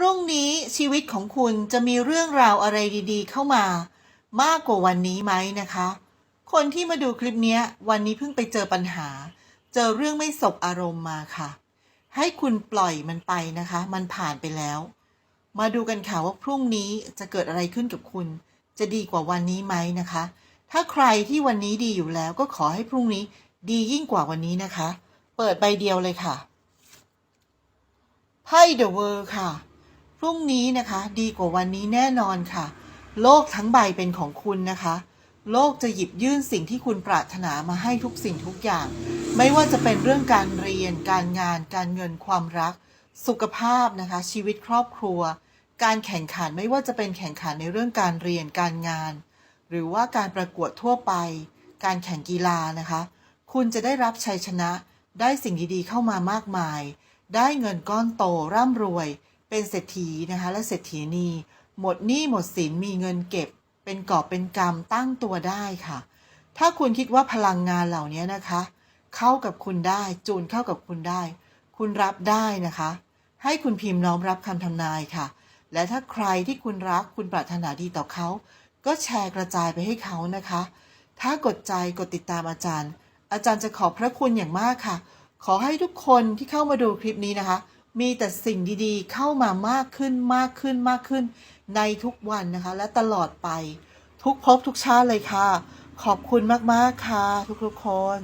พรุ่งนี้ชีวิตของคุณจะมีเรื่องราวอะไรดีๆ เข้ามามากกว่าวันนี้ไหมนะคะ คนที่มาดูคลิปนี้วันนี้เพิ่งไปเจอปัญหา เจอเรื่องไม่สบอารมณ์มาค่ะ ให้คุณปล่อยมันไปนะคะ มันผ่านไปแล้ว มาดูกันค่ะว่าพรุ่งนี้จะเกิดอะไรขึ้นกับคุณ จะดีกว่าวันนี้ไหมนะคะ ถ้าใครที่วันนี้ดีอยู่แล้วก็ขอให้พรุ่งนี้ดียิ่งกว่าวันนี้นะคะ เปิดใบเดียวเลยค่ะไพ่เดอะเวิร์ค่ะ พรุ่งนี้นะคะ ดีกว่าวันนี้แน่นอนค่ะ โลกทั้งใบเป็นของคุณนะคะ โลกจะหยิบยื่นสิ่งที่คุณปรารถนามาให้ทุกสิ่งทุกอย่าง ไม่ว่าจะเป็นเรื่องการเรียน การงาน การเงินความรัก สุขภาพนะคะ ชีวิตครอบครัว การแข่งขันไม่ว่าจะเป็นแข่งขันในเรื่องการเรียนการงาน หรือว่าการประกวดทั่วไป การแข่งกีฬานะคะ คุณจะได้รับชัยชนะได้สิ่งดีๆเข้ามามากมาย ได้เงินก้อนโตร่ำรวย เป็นเศรษฐีนะคะและเศรษฐีนีหมดหนี้หมดสินมีเงินเก็บ เป็นกอบเป็นกำตั้งตัวได้ค่ะ ถ้าคุณคิดว่าพลังงานเหล่านี้นะคะ เข้ากับคุณได้จูนเข้ากับคุณได้ คุณรับได้นะคะ ให้คุณพิมพ์น้อมรับคำทำนายค่ะ และถ้าใครที่คุณรักคุณปรารถนาดีต่อเขา ก็แชร์กระจายไปให้เขานะคะ ถ้ากดใจกดติดตามอาจารย์ อาจารย์จะขอบพระคุณอย่างมากค่ะ ขอให้ทุกคนที่เข้ามาดูคลิปนี้นะคะ มีแต่สิ่งดีๆ เข้ามามากขึ้นมากขึ้นมากขึ้น ในทุกวันนะคะ และตลอดไป ทุกภพทุกชาติเลยค่ะ ขอบคุณมากๆค่ะ ทุกๆคน